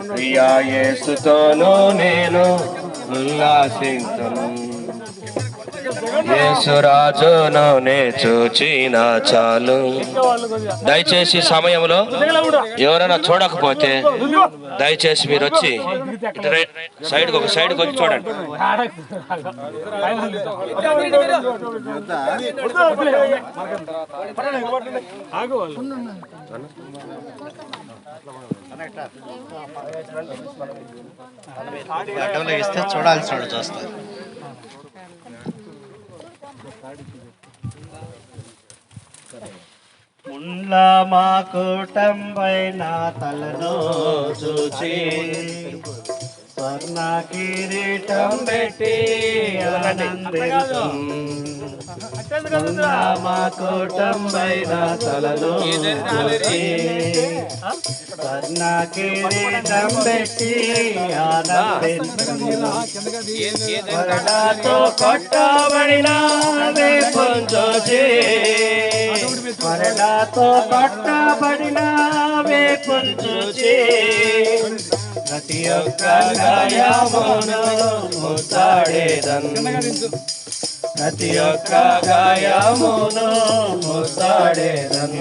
ప్రియా యేసుతోను నేను ఉల్లాసింతును. యేసురాజును నే చూచిన చాలు. దయచేసి సమయంలో ఎవరైనా చూడకపోతే దయచేసి మీరు వచ్చి సైడ్కి ఒక సైడ్కి వచ్చి చూడండి. గడ్డంలో ఇస్తే చూడాల్సిన వాడు చూస్తారు ముండ్లా మా కూటంపైన తలను చూచి. స్వర్ణ కిరీటం పెట్టి మా కూటంపైన తలను చూచి స్వర్ణ కిరీటం పెట్టి ఆనందించు. కొరడాతో కొట్టబడిన కొరడాతో కొట్టబడిన వేపుంజోజే ప్రతి ఒక్క గాయమును ముస్తాడేదన్ ప్రతి ఒక్క గాయమును ముస్తాడేదన్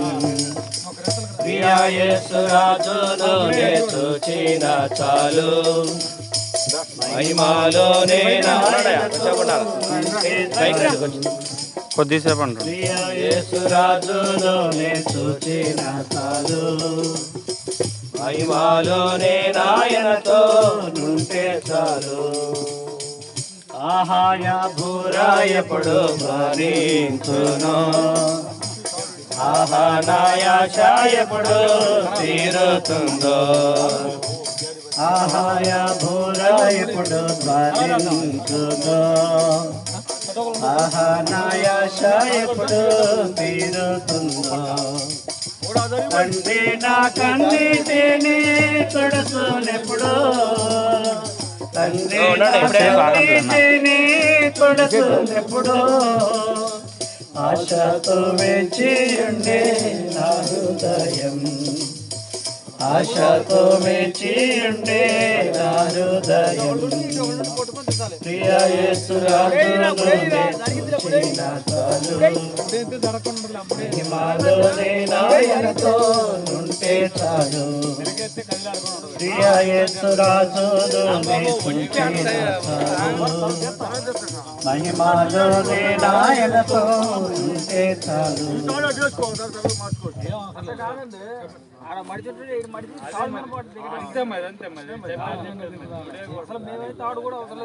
చూచిన చాలు. మహిమాలోనే కొద్దిసేపు అంటారు యేసురాజును నే చూచిన చాలు. మహిమాలోనే నాయనతో నుంటే చాలు. ఆహాయ భూరా ఎప్పుడు భరించును ఆహా నాయాశ ఎప్పుడు తీరుతుందో. ఆహాయ భూరా ఎప్పుడు భరించును ఆహా నాయాశ ఎప్పుడు తీరుతుందో. తండ్రి నా కన్నీటిని కొడుతున్నెప్పుడు తండ్రి నా కన్నీటిని కొడుతున్నెప్పుడు ఆశతో వేచి ఉండే నా హృదయం ఆశతో వేచి ఉండే నా హృదయం ప్రియ యేసురాజును చూచిన చాలు. మహిమాలోనే నాయనతో నుంటే చాలు. ప్రియ నాయనతో ఉంటే అంతే మరి. అంతే మరి. అసలు మేమైతే ఆడు కూడా అవసరం